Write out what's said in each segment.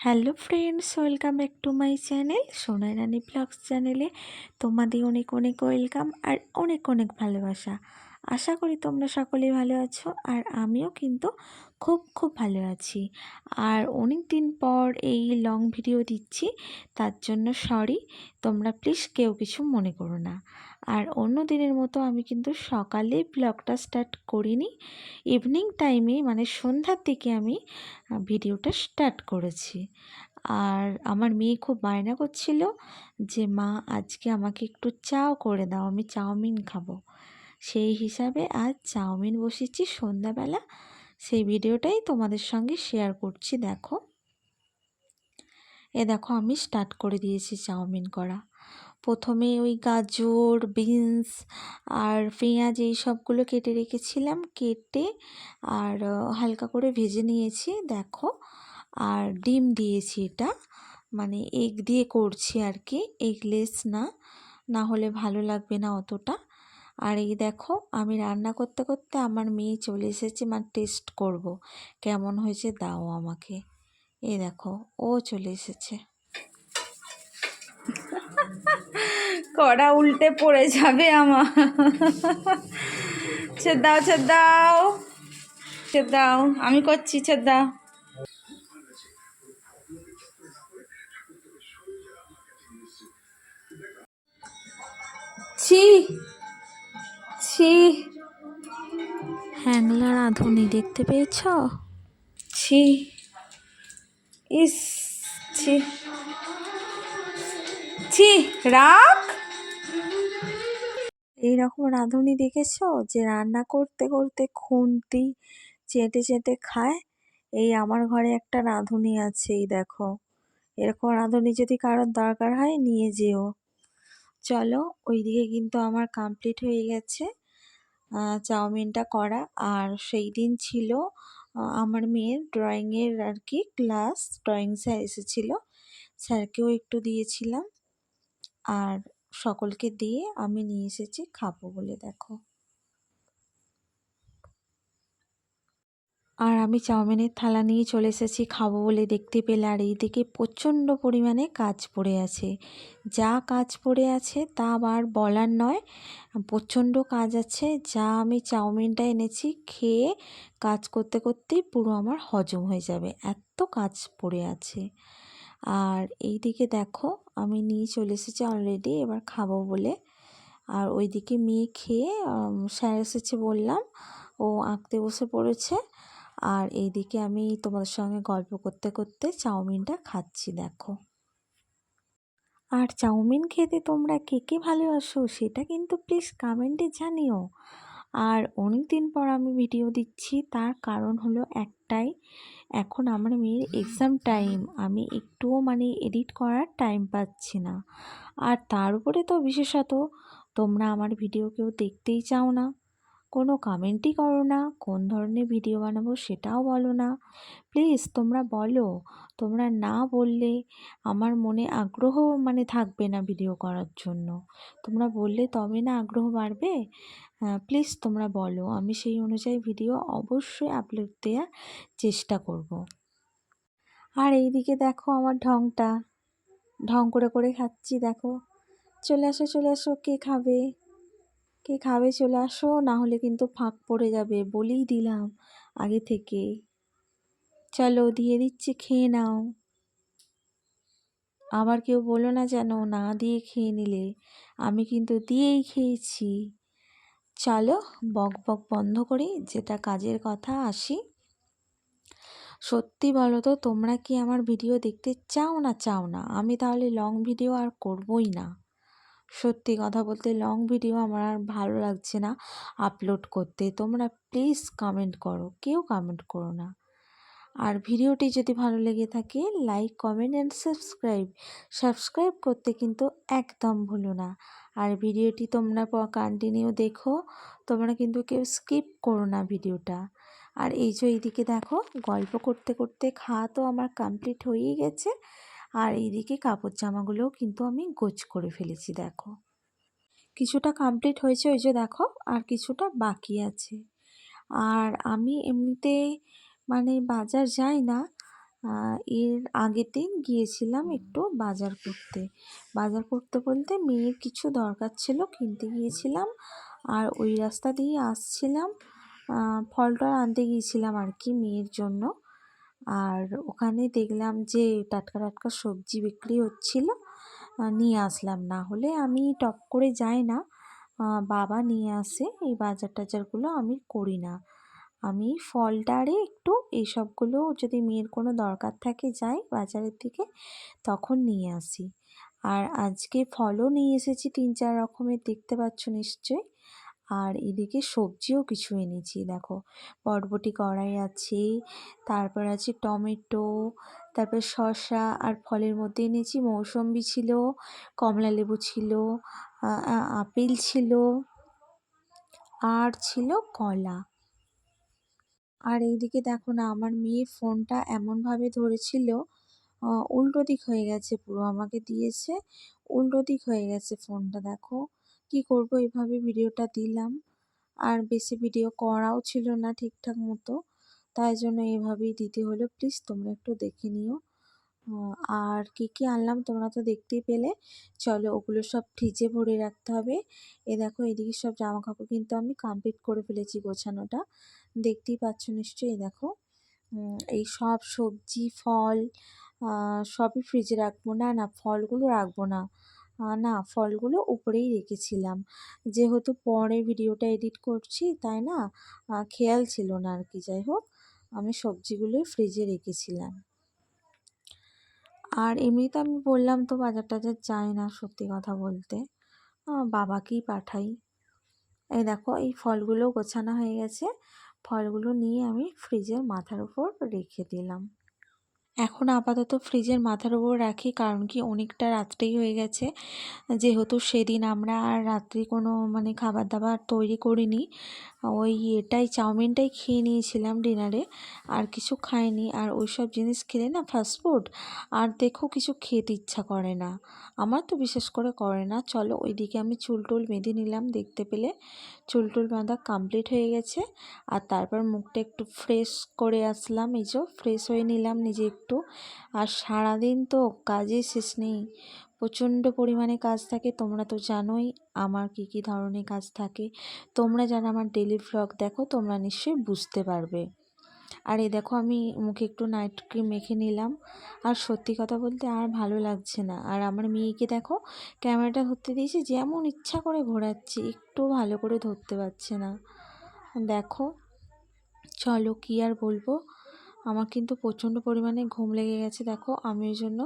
Hello friends, welcome back to my channel Sonai Rani vlogs চ্যানেলে তোমাদের অনেক অনেক ওয়েলকাম আর অনেক অনেক ভালোবাসা। আশা করি তোমরা সকলেই ভালো আছো আর আমিও কিন্তু খুব খুব ভালো আছি। আর অনেক দিন পর এই লং ভিডিও দিচ্ছি, তার জন্য সরি তোমরা প্লিজ কেউ কিছু মনে করো না। আর অন্য দিনের মতো আমি কিন্তু সকালে ব্লগটা স্টার্ট করিনি ইভিনিং টাইমে মানে সন্ধ্যার দিকে আমি ভিডিওটা স্টার্ট করেছি। আর আমার মেয়ে খুব বায়না করছিল যে, মা, আজকে আমাকে একটু চাও করে দাও, আমি চাউমিন খাব। সেই হিসাবে আজ চাউমিন বসেছি সন্ধ্যাবেলা। সেই ভিডিওটাই তোমাদের সঙ্গে শেয়ার করছি, দেখো। এ দেখো, আমি স্টার্ট করে দিয়েছি চাউমিন করা। প্রথমে ওই গাজর বিনস আর পেঁয়াজ এই সবগুলো কেটে রেখেছিলাম, কেটে আর হালকা করে ভেজে নিয়েছি, দেখো। আর ডিম দিয়েছি এটা মানে এগ দিয়ে করছি আর কি এগলেস না না হলে ভালো লাগবে না অতটা। আর এই দেখো, আমি রান্না করতে করতে আমার মেয়ে চলে এসেছে মানে টেস্ট করব। কেমন হয়েছে দাও আমাকে। এই দেখো, ও চলে এসেছে। কড়া উল্টে পড়ে যাবে আমার। ছেদ দাও ছেদ দাও ছেদ দাও আমি করছি ছেদ দাও ছি ছি হ্যাংলা রাঁধুনি দেখতে পেয়েছ? ছি। ইস ছি। ছি রাখ। এইরকম রাঁধুনি দেখেছ? যে রান্না করতে করতে খুন্তি চেটে চেটে খায়। এই আমার ঘরে একটা রাঁধুনি আছে এই দেখো। এরকম রাঁধুনি যদি কারোর দরকার হয় নিয়ে যেও। চলো ওইদিকে কিন্তু আমার কমপ্লিট হয়ে গেছে। চাউমিনটা করা। আর সেই দিন ছিল আমার মেয়ের ড্রয়িংয়ের আর কি ক্লাস, ড্রয়িং স্যার এসেছিল। স্যারকেও একটু দিয়েছিলাম। আর সকলকে দিয়ে আমি নিয়ে এসেছি, খাব বলে, দেখো। আর আমি চাউমিনের থালা নিয়ে চলে এসেছি খাব বলে দেখতে পেলে। আর এইদিকে প্রচণ্ড পরিমাণে কাজ পড়ে আছে। যা কাজ পড়ে আছে তা আবার বলার নয়। প্রচণ্ড কাজ আছে। যা আমি চাউমিনটা এনেছি খেয়ে কাজ করতে করতেই পুরো আমার হজম হয়ে যাবে। এত কাজ পড়ে আছে। আর এই দিকে দেখো, আমি নিয়ে চলে এসেছি অলরেডি এবার খাব বলে। আর ওইদিকে মেয়ে খেয়ে স্যার এসেছে বললাম। ও আঁকতে বসে পড়েছে। আর এইদিকে আমি তোমাদের সঙ্গে গল্প করতে করতে চাউমিনটা খাচ্ছি, দেখো। আর চাউমিন খেতে তোমরা কে কে ভালোবাসো সেটা কিন্তু প্লিজ কমেন্টে জানিও। আর অনেক দিন পর আমি ভিডিও দিচ্ছি, তার কারণ হলো একটাই, এখন আমার মেয়ের এক্সাম টাইম আমি একটুও মানে এডিট করার টাইম পাচ্ছি না। আর তার উপরে তো বিশেষত তোমরা আমার ভিডিও কেউ দেখতেই চাও না। কোনো কমেন্টই করো না, কোন ধরনের ভিডিও বানাবো সেটাও বলো না। প্লিজ তোমরা বলো, তোমরা না বললে আমার মনে আগ্রহ মানে থাকবে না ভিডিও করার জন্য। তোমরা বললে তবে না আগ্রহ বাড়বে? প্লিজ তোমরা বলো, আমি সেই অনুযায়ী ভিডিও অবশ্যই আপলোড দেওয়ার চেষ্টা করব। আর এইদিকে দেখো আমার ঢংটা, ঢং করে করে খাচ্ছি, দেখো। চলে আসো চলে আসো, কে খাবে? কে খাবে চলে আসো, না হলে কিন্তু ফাঁক পড়ে যাবে, বলেই দিলাম আগে থেকে। চলো দিয়ে দিচ্ছি, খেয়ে নাও। আবার কেউ বলো না যেন না দিয়ে খেয়ে নিলে। আমি কিন্তু দিয়েই খেয়েছি। চলো বক বক বন্ধ করি যেটা কাজের কথা আসি। সত্যি বলো তো, তোমরা কি আমার ভিডিও দেখতে চাও না চাও না? আমি তাহলে লং ভিডিও আর করবই না। সত্যি কথা বলতে লং ভিডিও আমার আর ভালো লাগছে না আপলোড করতে। তোমরা প্লিজ কমেন্ট করো, কেউ কমেন্ট করো না। আর ভিডিওটি যদি ভালো লেগে থাকে like comment and subscribe subscribe করতে কিন্তু একদম ভুলো না। আর ভিডিওটি তোমরা কন্টিনিউ দেখো, তোমরা কিন্তু কেউ স্কিপ করো না ভিডিওটা আর এই যে এইদিকে দেখো, গল্প করতে করতে খাওয়া তো আমার কমপ্লিট হয়েই গেছে। আর এইদিকে কাপড় জামাগুলোও কিন্তু আমি গোছ করে ফেলেছি, দেখো। কিছুটা কমপ্লিট হয়েছে ওই যে দেখো, আর কিছুটা বাকি আছে। আর আমি এমনিতে মানে বাজার যাই না এর দিন গিয়েছিলাম একটু বাজার করতে। বাজার করতে বলতে মেয়ের কিছু দরকার ছিল, কিনতে গিয়েছিলাম আর ওই রাস্তা দিয়ে আসছিলাম। ফল টল আনতে গিয়েছিলাম আর কি মেয়ের জন্য। আর ওখানে দেখলাম যে টাটকা টাটকা সবজি বিক্রি হচ্ছিল নিয়ে আসলাম। না হলে আমি টপ করে যাই না বাবা নিয়ে আসে এই বাজার টাজারগুলো আমি করি না। আমি ফলটারে একটু এইসবগুলো যদি মেয়ের কোনো দরকার থাকে যাই বাজারের দিকে, তখন নিয়ে আসি। আর আজকে ফলও নিয়ে এসেছি তিন চার রকমের, দেখতে পাচ্ছ নিশ্চয়ই। আর এদিকে সবজিও কিছু এনেছি, দেখো। বরবটি কড়াই আছে, তারপর আছে টমেটো, তারপর শসা আর ফলের মধ্যে এনেছি, মৌসম্বি ছিল, কমলা লেবু ছিল আপেল ছিল, আর ছিল কলা। আর এইদিকে দেখো না, আমার মেয়ে ফোনটা এমনভাবে ধরেছিল উল্টো দিক হয়ে গেছে, পুরো আমাকে দিয়েছে, উল্টো দিক হয়ে গেছে ফোনটা, দেখো। কি করব এভাবে ভিডিওটা দিলাম। আর বেশি ভিডিও করাও ছিল না ঠিকঠাক মতো। তাই জন্য এভাবেই দিতে হলো। প্লিজ তোমরা একটু দেখে নিও। আর কি কি আনলাম তোমরা তো দেখতেই পেলে। চলো ওগুলো সব ফ্রিজে ভরে রাখতে হবে। এ দেখো এদিকে সব জামা কাপড় কিন্তু আমি কমপ্লিট করে ফেলেছি গোছানোটা। দেখতেই পাচ্ছ নিশ্চয়ই দেখো। এই সব সবজি, ফল সবই ফ্রিজে রাখব। না না, ফলগুলো রাখব না। না, ফলগুলো উপরেই রেখেছিলাম। যেহেতু পরে ভিডিওটা এডিট করছি, তাই না? খেয়াল ছিল না আর কি। যাই হোক, আমি সবজিগুলোই ফ্রিজে রেখেছিলাম। আর এমনিতে আমি বললাম তো বাজার টাজার যাই না সত্যি কথা বলতে। বাবাকেই পাঠাই। এই দেখো, এই ফলগুলো গোছানো হয়ে গেছে। ফলগুলো নিয়ে আমি ফ্রিজের মাথার উপর রেখে দিলাম। এখন আপাতত ফ্রিজের মাথার উপর রাখি, কারণ কি অনেকটা রাত্রেই হয়ে গেছে। যেহেতু সেদিন আমরা আর রাত্রি কোনো মানে খাবার দাবার তৈরি করিনি, ওই এটাই চাউমিনটাই খেয়ে নিয়েছিলাম ডিনারে, আর কিছু খাইনি। আর ওই সব জিনিস খেলে না ফাস্টফুড আর দেখো কিছু খেতে ইচ্ছা করে না। আমার তো বিশেষ করে করে না। চলো ওইদিকে আমি চুল টুল বেঁধে নিলাম দেখতে পেলে। চুল টুল বাঁধা কমপ্লিট হয়ে গেছে। আর তারপর মুখটা একটু ফ্রেশ করে আসলাম। এই যে ফ্রেশ হয়ে নিলাম নিজে একটু আর সারাদিন তো কাজে শেষ নেই। প্রচণ্ড পরিমাণে কাজ থাকে, তোমরা তো জানোই আমার কী কী ধরনের কাজ থাকে। তোমরা যারা আমার ডেলি ভ্লগ দেখো, তোমরা নিশ্চয়ই বুঝতে পারবে। আর এই দেখো, আমি মুখে একটু নাইট ক্রিম মেখে নিলাম। আর সত্যি কথা বলতে আর ভালো লাগছে না। আর আমার মেয়েকে দেখো, ক্যামেরাটা ধরতে দিয়েছি, যেমন ইচ্ছা করে ঘোরাচ্ছি, একটু ভালো করে ধরতে পারছে না। দেখো, চলো কী আর বলব? আমার কিন্তু প্রচণ্ড পরিমাণে ঘুম লেগে গেছে, দেখো। আমি ওই জন্য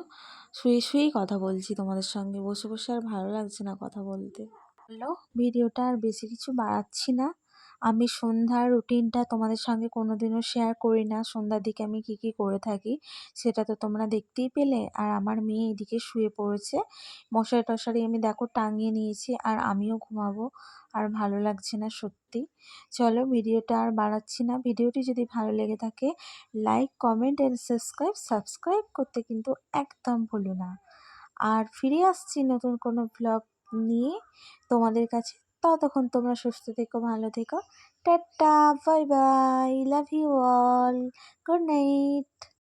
শুয়ে শুয়েই কথা বলছি তোমাদের সঙ্গে। বসে বসে আর ভালো লাগছে না কথা বলতে। হলো ভিডিওটা আর বেশি কিছু বাড়াচ্ছি না। আমি সন্ধ্যার রুটিনটা তোমাদের সঙ্গে কোনোদিনও শেয়ার করি না। সন্ধ্যার দিকে আমি কি কি করে থাকি সেটা তো তোমরা দেখতেই পেলে। আর আমার মেয়ে এদিকে শুয়ে পড়েছে। মশারি টশারি আমি দেখো টাঙিয়ে নিয়েছি আর আমিও ঘুমাবো আর ভালো লাগছে না সত্যি। চলো ভিডিওটা আর বাড়াচ্ছি না। ভিডিওটি যদি ভালো লেগে থাকে like comment and subscribe subscribe করতে কিন্তু একদম ভুলো না। আর ফিরে আসছি নতুন কোনো ব্লগ নিয়ে তোমাদের কাছে। ততক্ষণ তোমরা সুস্থ থেকো ভালো থেকো। Tata bye bye love you all good night.